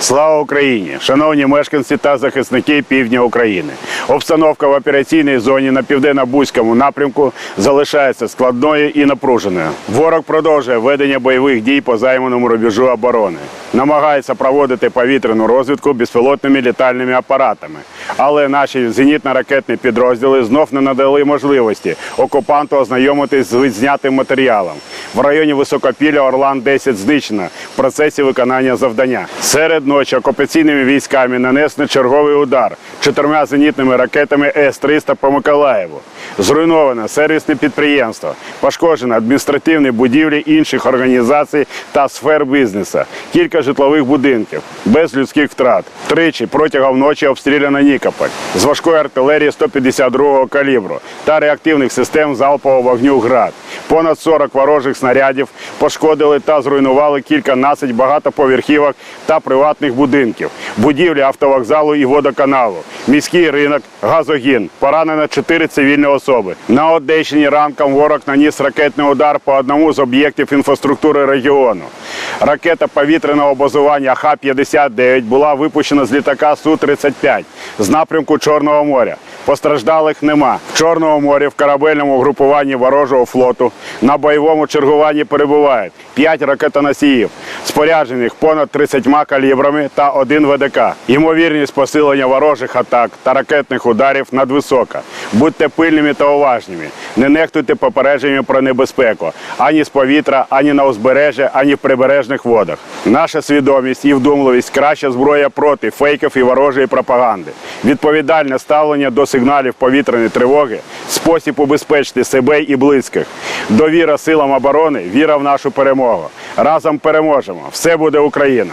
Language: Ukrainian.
Слава Україні! Шановні мешканці та захисники півдня України. Обстановка в операційній зоні на південно-бузькому напрямку залишається складною і напруженою. Ворог продовжує ведення бойових дій по займаному рубежу оборони, намагається проводити повітряну розвідку безпілотними літальними апаратами. Але наші зенітно-ракетні підрозділи знов не надали можливості окупанту ознайомитись з відзнятим матеріалом. В районі Високопілля Орлан 10 знищено в процесі виконання завдання. Серед ночі окупаційними військами нанесено черговий удар чотирма зенітними ракетами С-300 по Миколаєву. Зруйновано сервісне підприємство, пошкоджено адміністративні будівлі інших організацій та сфер бізнесу, кілька житлових будинків без людських втрат. Тричі протягом ночі обстріляно Нікополь з важкої артилерії 152-го калібру та реактивних систем залпового вогню ГРАД. Понад 40 ворожих снарядів пошкодили та зруйнували кільканадцять багатоповерхівок та приватних будинків, будівлі автовокзалу і водоканалу, міський ринок, газогін. Поранено 4 цивільні особи. На Одещині ранком ворог наніс ракетний удар по одному з об'єктів інфраструктури регіону. Ракета повітряного базування Х-59 була випущена з літака Су-35 з напрямку Чорного моря. Постраждалих нема. В Чорному морі в корабельному групуванні ворожого флоту на бойовому чергуванні перебувають 5 ракетоносіїв, споряджених понад 30 калібрами та один ВДК. Ймовірність посилення ворожих атак та ракетних ударів надвисока. Будьте пильними та уважними. Не нехтуйте попередженнями про небезпеку ані з повітря, ані на узбережжі, ані в прибережних водах. Наша свідомість і вдумливість краща зброя проти фейків і ворожої пропаганди. Відповідальне ставлення до сигналів повітряної тривоги, спосіб убезпечити себе і близьких. Довіра силам оборони, віра в нашу перемогу. Разом переможемо. Все буде Україна.